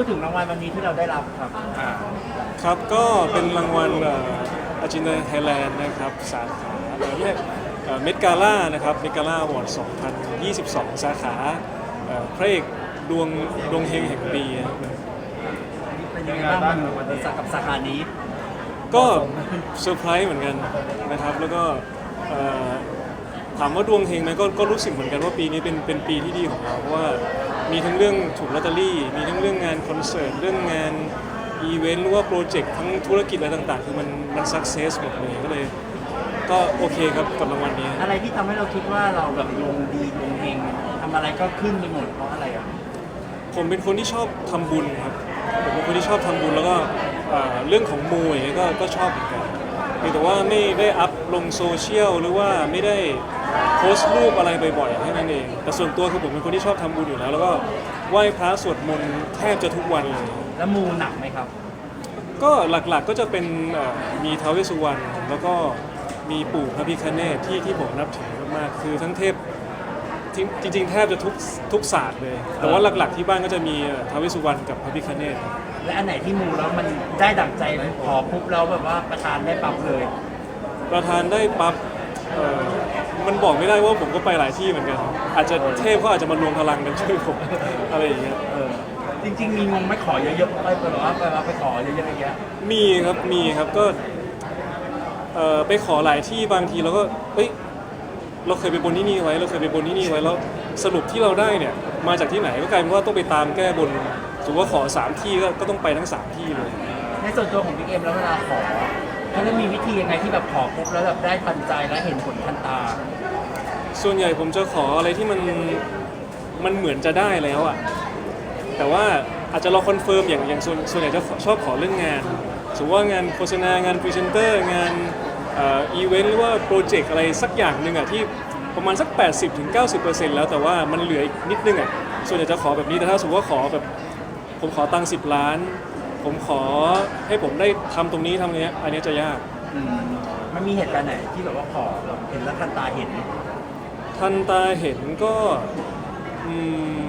พูดถึงรางวัลวันนี้ที่เราได้รับครับครับก็เป็นรางวัลอาจินไทยแลนด์นะครับสาขาเอ่อเรียกเมดกาล่านะครับเมดกาล่าวอร์ด2022 สาขาเอ่อพระเอกดวงดวงเฮงแห่งปีนะครับเป็นยังไงบ้างมันวันนี้กับสาขานี้ ก็เซอร์ไพรส์เหมือนกันนะครับแล้วก็เอ่อถามว่าดวงเฮงไหมก็ก็รู้สึกเหมือนกันว่าปีนี้เป็นเป็นปีที่ดีของเราเพราะว่า มีทั้งเรื่องถูกลอตเตอรี่ มีทั้งเรื่องงานคอนเสิร์ต เรื่องงานอีเวนต์หรือว่าโปรเจกต์ทั้งธุรกิจอะไรต่างๆ คือมันมันสักเซสหมดเลยก็เลย ก็โอเคครับกับรางวัลนี้ อะไรที่ทำให้เราคิดว่าเราแบบลงดีลงเฮงทำอะไรก็ขึ้นไปหมดเพราะอะไรอะผมเป็นคนที่ชอบทำบุญครับ ผมเป็นคนที่ชอบทำบุญแล้วก็เอ่อเรื่องของมูอย่างเงี้ยก็ก็ชอบเหมือนกันเพียงแต่ว่าไม่ได้อัพลงโซเชียลหรือว่าไม่ได้ โพสต์รูปอะไรบ่อยๆแค่นั้นเอง แต่ส่วนตัวคือผมเป็นคนที่ชอบทำบุญอยู่แล้ว แล้วก็ไหว้พระสวดมนต์แทบจะทุกวันเลย แล้วมูหนักไหมครับ ก็หลักๆก็จะเป็นเอ่อมีท้าวเวสสุวรรณแล้วก็มีปู่พระพิฆเนศที่ที่ผมนับถือมากๆคือทั้งเทพจริงจริงๆแทบจะทุกทุกศาสตร์เลย แต่ว่าหลักๆที่บ้านก็จะมีเอ่อท้าวเวสสุวรรณกับพระพิฆเนศและอันไหนที่มูแล้วมันได้ดั่งใจขอปุ๊บแล้วแบบว่าประธานได้ปรับเลย ประธานได้ปั๊บเอ่อ มันบอกไม่ได้ว่าผมก็ไปหลายที่เหมือนกัน อาจจะเทพเขาอาจจะมารวมพลังกันช่วยผม อะไรอย่างเงี้ยเออจริง ๆ มีงงไหม่ขอเยอะๆไปแบบว่าไปว่าไปขอเยอะๆอย่างเงี้ยมีครับมีครับก็เอ่อไปขอหลายที่บางทีเราก็เอ้ยเราเคยไปบนที่นี่ไว้ เราเคยไปบนที่นี่ไว้แล้วสรุปที่เราได้เนี่ย มาจากที่ไหนก็กลายเป็นว่าต้องไปตามแก้บนสมมติว่าขอสามที่ก็ก็ต้องไปทั้งสามที่เลย ในส่วนตัวของบิ๊กเอ็มแล้วเวลาขอ เขาจะมีวิธียังไงที่แบบขอปุ๊บแล้วแบบได้ทันใจและเห็นผลทันตา ส่วนใหญ่ผมจะขออะไรที่มันมันเหมือนจะได้แล้วอะแต่ว่าอาจจะรอคอนเฟิร์มอย่างอย่างส่วนส่วนใหญ่จะชอบขอเรื่องงานสมมติว่างานโฆษณางานพรีเซนเตอร์งานเอีเวนต์หรือว่าโปรเจกต์อะไรสักอย่างหนึ่งอะที่ประมาณสัก 80-90%แล้วแต่ว่ามันเหลืออีกนิดนึงอะส่วนใหญ่จะขอแบบนี้แต่ถ้าสมมติว่าขอแบบผมขอตังค์10ล้าน ผมขอให้ผมได้ทำตรงนี้ทำเนี้ยอันเนี้ยจะยาก อืมมันมีเหตุการณ์ไหนที่แบบว่าขอแบบเห็นแล้วทันตาเห็น ทันตาเห็นก็อืม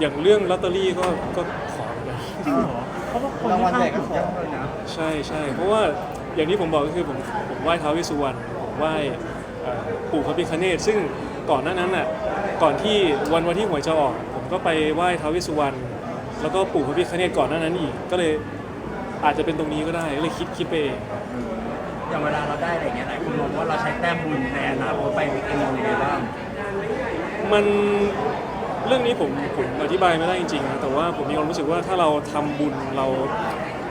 อย่างเรื่องลอตเตอรี่ก็ก็ขอเหมือนกันจริงเหรอเพราะว่าคนที่ข้างถูกเยอะเลยนะใช่ใช่เพราะว่าอย่างที่ผมบอกก็คือผมผมไหว้ท้าวเวสสุวรรณผมไหว้เอ่อปู่พระพิฆเนศซึ่งก่อนหน้านั้นน่ะก่อนที่วันวันที่หวยจะออก ผมก็ไปไหว้ท้าวเวสสุวรรณ แล้วก็ปู่พระพิฆเนศก่อนหน้านั้นอีก ก็เลยอาจจะเป็นตรงนี้ก็ได้ก็เลยคิดคิดไปเอง อย่างเวลาเราได้อะไรเงี้ยหลายคนมองว่าเราใช้แต้มบุญในอนาคตไปบิ๊กเอ็มยังไงบ้างมันเรื่องนี้ผมผมอธิบายไม่ได้จริงๆนะแต่ว่าผมมีความรู้สึกว่าถ้าเราทำบุญเรา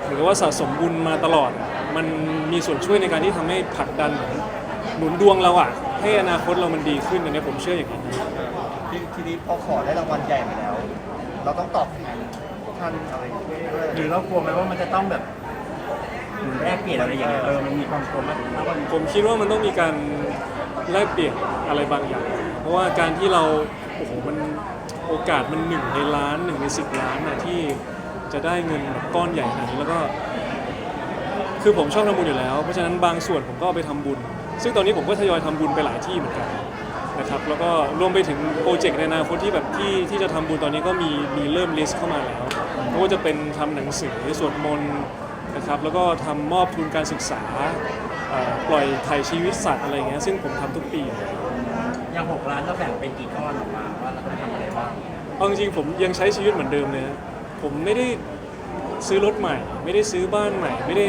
เหมือนกับว่าสะสมบุญมาตลอด มันมีส่วนช่วยในการที่ทำให้ผลักดันหนุนดวงเราอะให้อนาคตเรามันดีขึ้นอันนี้ผมเชื่ออย่างนี้ ทีทีนี้พอขอได้รางวัลใหญ่มาแล้ว เราต้องตอบแทนท่านอะไรด้วยหรือเรากลัวไหมว่ามันจะต้องแบบหรือแลกเปลี่ยนอะไรอย่างเงี้ยเออมันมีความกลัวไหมถ้าวันผมคิดว่ามันต้องมีการแลกเปลี่ยนอะไรบางอย่าง เพราะว่าการที่เราโอ้โหมันโอกาสมันหนึ่งในล้านหนึ่งในสิบล้านนะที่จะได้เงินแบบก้อนใหญ่ขนาดนี้แล้วก็ คือผมชอบทำบุญอยู่แล้ว เพราะฉะนั้นบางส่วนผมก็เอาไปทำบุญ ซึ่งตอนนี้ผมก็ทยอยทำบุญไปหลายที่เหมือนกัน นะครับแล้วก็รวมไปถึงโปรเจกต์ในอนาคตที่แบบที่ที่จะทำบุญตอนนี้ก็มีมีเริ่มลิสต์เข้ามาแล้วไม่ว่าจะเป็นทำหนังสือสวดมนต์นะครับแล้วก็ทำมอบทุนการศึกษาเอ่อปล่อยไถ่ชีวิตสัตว์อะไรเงี้ยซึ่งผมทำทุกปีอยู่แล้วอย่างหกล้านเราแบ่งเป็นกี่ก้อนออกมาว่าเราต้องทำอะไรบ้างเอาจริงๆผมยังใช้ชีวิตเหมือนเดิมเลยนะผมไม่ได้ซื้อรถใหม่ ไม่ได้ซื้อบ้านใหม่ ไม่ได้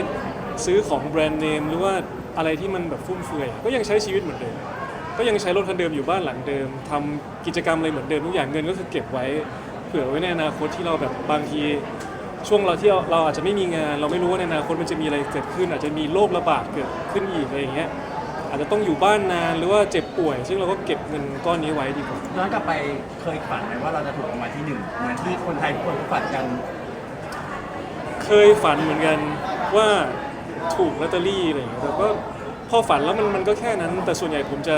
ซื้อของแบรนด์เนมหรือว่าอะไรที่มันแบบฟุ่มเฟือยก็ยังใช้ชีวิตเหมือนเดิม ก็ยังใช้รถคันเดิมอยู่บ้านหลังเดิมทำกิจกรรมอะไรเหมือนเดิมทุกอย่างเงินก็คือเก็บไว้ เผื่อไว้ในอนาคตที่เราแบบบางทีช่วงเราที่เราเราอาจจะไม่มีงาน เราไม่รู้ว่าในอนาคตมันจะมีอะไรเกิดขึ้น อาจจะมีโรคระบาดเกิดขึ้นอีกอะไรอย่างเงี้ยอาจจะต้องอยู่บ้านนานหรือว่าเจ็บป่วย ซึ่งเราก็เก็บเงินก้อนนี้ไว้ดีกว่า ย้อนกลับไปเคยฝันไหมว่าเราจะถูกรางวัลที่หนึ่งเหมือนที่คนไทยทุกคนฝันกันเคยฝันเหมือนกันว่าถูกลอตเตอรี่อะไรอย่างเงี้ยแต่ก็ พอฝันแล้วมันมันก็แค่นั้น แต่ส่วนใหญ่ผมจะ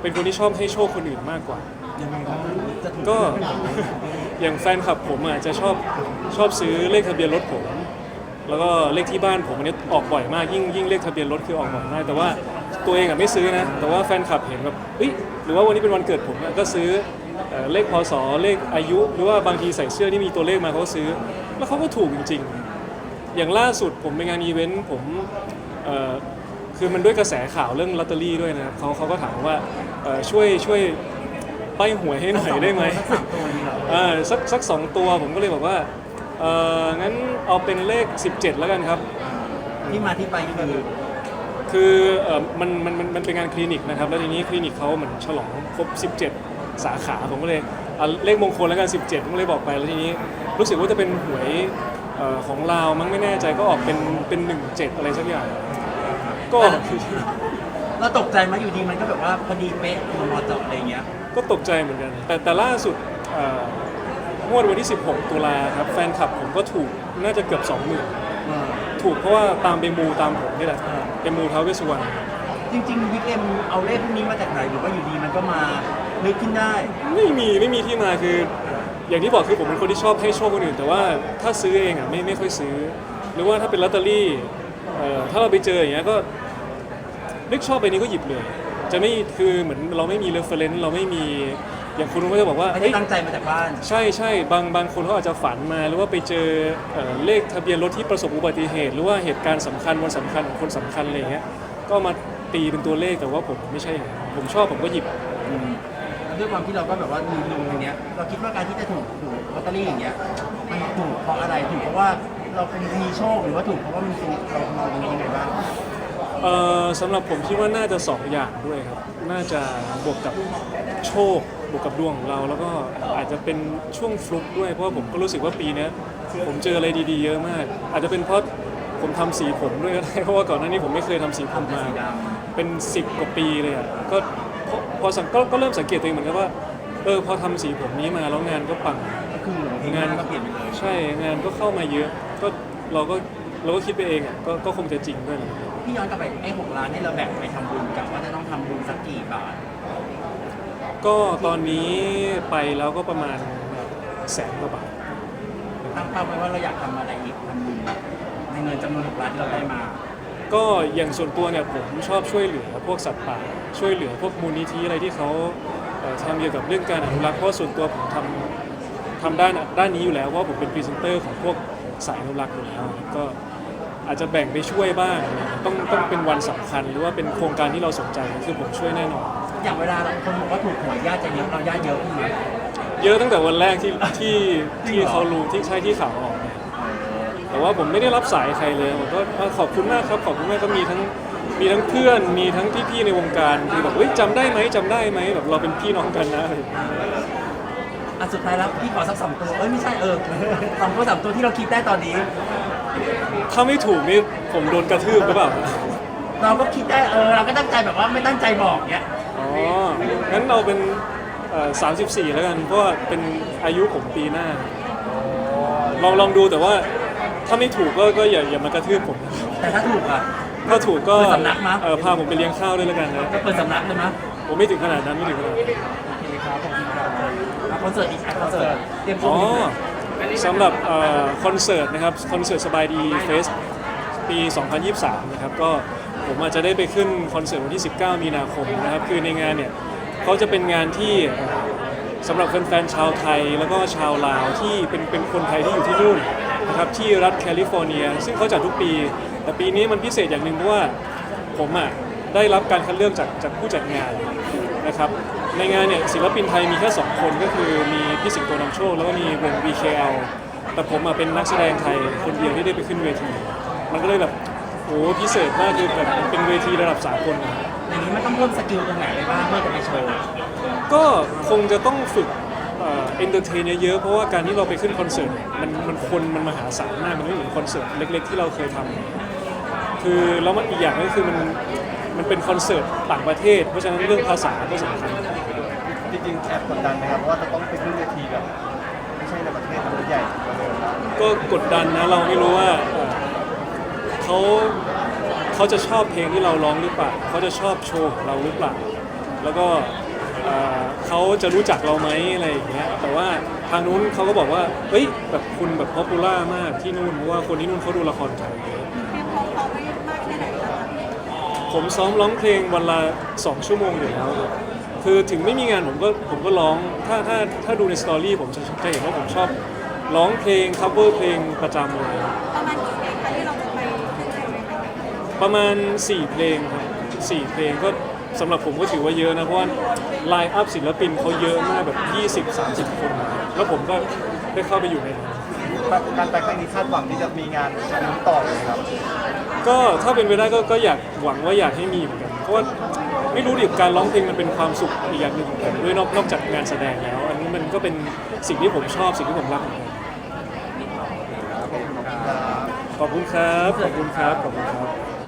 เป็นคนที่ชอบให้โชคคนอื่นมากกว่า ยังไงครับจะถูกก็ อย่างแฟนคลับผมอะจะชอบชอบซื้อเลขทะเบียนรถผม แล้วก็เลขที่บ้านผมอันนี้ออกบ่อยมากยิ่งยิ่งเลขทะเบียนรถคือออกบ่อยมากแต่ว่าตัวเองอะไม่ซื้อนะแต่ว่าแฟนคลับเห็นแบบเฮ้ยหรือว่าวันนี้เป็นวันเกิดผมอะก็ซื้อเอ่อเลขพศเลขอายุ หรือว่าบางทีใส่เสื้อที่มีตัวเลขมาเขาก็ซื้อ แล้วเขาก็ถูกจริง ๆ อย่างล่าสุดผมไปงานอีเวนต์ผมเอ่อ คือมันด้วยกระแสข่าวเรื่องลอตเตอรี่ด้วยนะครับเขาเขาก็ถามว่าเอ่อช่วยช่วยใบหวยให้หน่อยได้ไหมสักสามตัวนี่เหรอเออสักสักสองตัวผมก็เลยบอกว่าเอองั้นเอาเป็นเลข 17 แล้วกันครับที่มาที่ไปคือ คือเออมันมันมันมันเป็นงานคลินิกนะครับ แล้วทีนี้คลินิกเขาเหมือนฉลองครบ 17 สาขาผมก็เลยเอาเลขมงคลแล้วกัน 17ผมก็เลยบอกไปแล้วทีนี้รู้สึกว่าจะเป็นหวยเอ่อของลาวมั้งไม่แน่ใจก็ออกเป็นเป็น 17 อะไรสักอย่าง ก็ เราตกใจไหมาอยู่ดีมันก็แบบว่าพอดีเป๊ะมามอเจาะอะไรเงี้ย ก็ตกใจเหมือนกัน แต่แต่ล่าสุดเอ่องวดวันที่ 16 ตุลาครับ แฟนคลับผมก็ถูกน่าจะเกือบ 20,000ถูกเพราะว่าตามไปมูตามผมนี่แหละอ่า ไปมูท้าวเวสสุวรรณจริงๆวิกเอ็มเอาเลขพวกนี้มาจากไหนหรือว่าอยู่ดีมันก็มานึกขึ้นได้ ไม่มีไม่มีที่มาคือ อย่างที่บอกคือผมเป็นคนที่ชอบให้โชคคนอื่น แต่ว่าถ้าซื้อเองอะไม่ไม่ค่อยซื้อ หรือว่าถ้าเป็นลอตเตอรี่เอ่อถ้าเราไปเจออย่างเงี้ยก็ นึกชอบไปนี้ก็หยิบเลย จะไม่คือเหมือนเราไม่มีเรฟเฟรนซ์เราไม่มีอย่างคุณก็จะบอกว่าไม่เฮ้ได้ยตั้งใจมาจากบ้าน ใช่ใช่บางบางคนเขาอาจจะฝันมาหรือว่าไปเจอเอ่อเลขทะเบียนรถที่ประสบอุบัติเหตุ หรือว่าเหตุการณ์สำคัญวันสำคัญของคนสำคัญอะไรอย่างเงี้ยก็มาตีเป็นตัวเลขแต่ว่าผมไม่ใช่อย่างนั้นผมชอบผมก็หยิบ ด้วยความที่เราก็แบบว่ามีลุงอย่างเนี้ย เราคิดว่าการที่จะถูกถูกลอตเตอรี่อย่างเงี้ย มันถูกเพราะอะไร ถูกเพราะว่าเราเป็นมีโชคหรือว่าถูกเพราะว่ามันถูกเรามองตรงนี้ยังไงบ้าง เอ่อสำหรับผมคิดว่าน่าจะสองอย่างด้วยครับ น่าจะบวกกับโชคบวกกับดวงของเรา แล้วก็อาจจะเป็นช่วงฟลุกด้วย เพราะว่าผมก็รู้สึกว่าปีเนี้ยผมเจออะไรดีๆ เยอะมาก อาจจะเป็นเพราะผมทำสีผมด้วยก็ได้ เพราะว่าก่อนหน้านี้ผมไม่เคยทำสีผมมา เป็น 10 กว่าปีเลยอะก็พอพอสังก็ก็เริ่มสังเกตตัวเองเหมือนกันว่าเออพอทำสีผมนี้มาแล้วงานก็ปัง ก็คือเห็นงานก็เปลี่ยนไปเลย ใช่งานก็เข้ามาเยอะ ก็เราก็เราก็คิดไปเองอะก็ก็คงจะจริงด้วยแหละ พี่ย้อนกลับไปไอ้หกล้านที่เราแบ่งไปทำบุญกับว่าจะต้องทำบุญสักกี่บาทก็ตอนนี้ไปแล้วก็ประมาณแสนกว่าบาทตั้งเป้าไว้ว่าเราอยากทำอะไรอีกทำบุญในเงินจำนวนหกล้านที่เราได้มาก็อย่างส่วนตัวเนี่ยผมชอบช่วยเหลือพวกสัตว์ป่า ช่วยเหลือพวกมูลนิธิอะไรที่เขาเอ่อทำเกี่ยวกับเรื่องการอนุรักษ์เพราะส่วนตัวผมทำทำด้านด้านนี้อยู่แล้วเพราะผมเป็นพรีเซนเตอร์ของพวกสายอนุรักษ์อยู่แล้วก็ อาจจะแบ่งไปช่วยบ้างต้องต้องเป็นวันสำคัญหรือว่าเป็นโครงการที่เราสนใจคือผมช่วยแน่นอน อย่างเวลาเราคนบอกว่าถูกหวยญาติจะเยอะเราญาติเยอะขึ้นไหมเยอะตั้งแต่วันแรกที่ที่จริที่งเหรอเขารู้ที่ใช่ที่ข่าวออกเนี่ยแต่ว่าผมไม่ได้รับสายใครเลยผมก็เออขอบคุณมากครับขอบคุณมากก็มีทั้งมีทั้งเพื่อน มีทั้งพี่ๆในวงการที่แบบเฮ้ยจำได้ไหมจำได้ไหมแบบเราเป็นพี่น้องกันนะอะไรอย่างเงี้ยอะสุดท้ายแล้วพี่ขอสักสองตัวเอ้ยไม่ใช่เออสองตัวสามตัวที่เราคิดได้ตอนนี้ ถ้าไม่ถูกนี่ผมโดนกระทืบหรือเปล่าเราก็คิดได้เออเราก็ตั้งใจแบบว่าไม่ตั้งใจบอกเนี้ยอ๋อ งั้นเราเป็นเอ่อ34แล้วกัน เพราะว่าเป็นอายุผมปีหน้า ลองลองดูแต่ว่าถ้าไม่ถูกก็ก็อย่าอย่ามากระทืบผมนะครับแต่ถ้าถูกอะ ถ้าถูกก็เปิดสำนักมั้ย เออพาผมไปเลี้ยงข้าวด้วยแล้วกันนะก็เปิดสำนักเลยมั้ยผมไม่ถึงขนาดนั้นไม่ถึงขนาดนั้น โอเคครับขอบคุณครับอะคอนเสิร์ตอีกอะคอนเสิร์ตเตรียมตัวอ๋อนิดนึง สำหรับคอนเสิร์ตนะครับคอนเสิร์ตสบายดีเฟสปี 2023 นะครับก็ผมอาจจะได้ไปขึ้นคอนเสิร์ตวันที่ 19 มีนาคมนะครับคือในงานเนี่ยเขาจะเป็นงานที่สำหรับแฟนๆชาวไทยแล้วก็ชาวลาวที่เป็นเป็นคนไทยที่อยู่ที่นู่นนะครับที่รัฐแคลิฟอร์เนีย ซึ่งเขาจัดทุกปี แต่ปีนี้มันพิเศษอย่างหนึ่งเพราะว่าผมอะได้รับการคัดเลือกจากจากผู้จัดงานนะครับ ในงานเนี่ยศิลปินไทยมีแค่ 2 คนก็คือมีพี่สิงโตนำโชคแล้วก็มีวง VKL แต่ผมอะเป็นนักแสดงไทยคนเดียวที่ได้ไปขึ้นเวที มันก็เลยแบบโอ้พิเศษมากคือแบบเป็นเวทีระดับสากลนะอย่างนี้มันต้องเพิ่มสกิลตรงไหนไปบ้างเพื่อจะไปโชว์ก็คงจะต้องฝึกเอนเตอร์เทนเยอะๆเพราะว่าการที่เราไปขึ้นคอนเสิร์ตเนี่ยมันมันคนมันมหาศาลมากมันไม่เหมือนคอนเสิร์ตเล็ก ๆ ที่เราเคยทำคือแล้วมันอีกอย่างก็คือมัน มันเป็นคอนเสิร์ตต่างประเทศ เพราะฉะนั้นเรื่องภาษาก็สำคัญจริงๆแอบกดดันไหมครับเพราะว่าจะต้องไปขึ้นเวทีแบบไม่ใช่ในประเทศมันใหญ่ก็กดดันนะเราไม่รู้ว่าเอ่อเขาเขาจะชอบเพลงที่เราร้องหรือเปล่าเขาจะชอบโชว์ของเราหรือเปล่าแล้วก็เอ่อเขาจะรู้จักเราไหมอะไรอย่างเงี้ยแต่ว่าทางนู้นเขาก็บอกว่าเฮ้ยแบบคุณแบบป๊อปปูล่ามากที่นู่นเพราะว่าคนที่นู่นเขาดูละครไทยเยอะ ผมซ้อมร้องเพลงวันละ 2 ชั่วโมงอยู่แล้วครับคือถึงไม่มีงานผมก็ผมก็ร้อง ถ้าถ้าถ้าดูในสตอรี่ผมจะจะเห็นว่าผมชอบร้องเพลง cover เพลงประจำเลย ประมาณกี่เพลงคะที่เราจะไปขึ้นเพลงเพลงประมาณ 4 เพลงครับ4เพลงก็สำหรับผมก็ถือว่าเยอะนะ เพราะว่าไลน์อัพศิลปินเขาเยอะมากแบบ 20-30 คน แล้วผมก็ได้เข้าไปอยู่ในนั้น การไปครั้งนี้คาดหวังที่จะมีงานอันนี้ต่อเลยครับ ก็ถ้าเป็นไปได้ก็ก็อยากหวังว่าอยากให้มีเหมือนกันเพราะว่าไม่รู้ดิการร้องเพลงมันเป็นความสุขอีกอย่างหนึ่งของผมด้วยนอกนอกจากงานแสดงแล้ว อันนี้มันก็เป็นสิ่งที่ผมชอบสิ่งที่ผมรักเหมือนกันขอบคุณครับขอบคุณครับขอบคุณครับ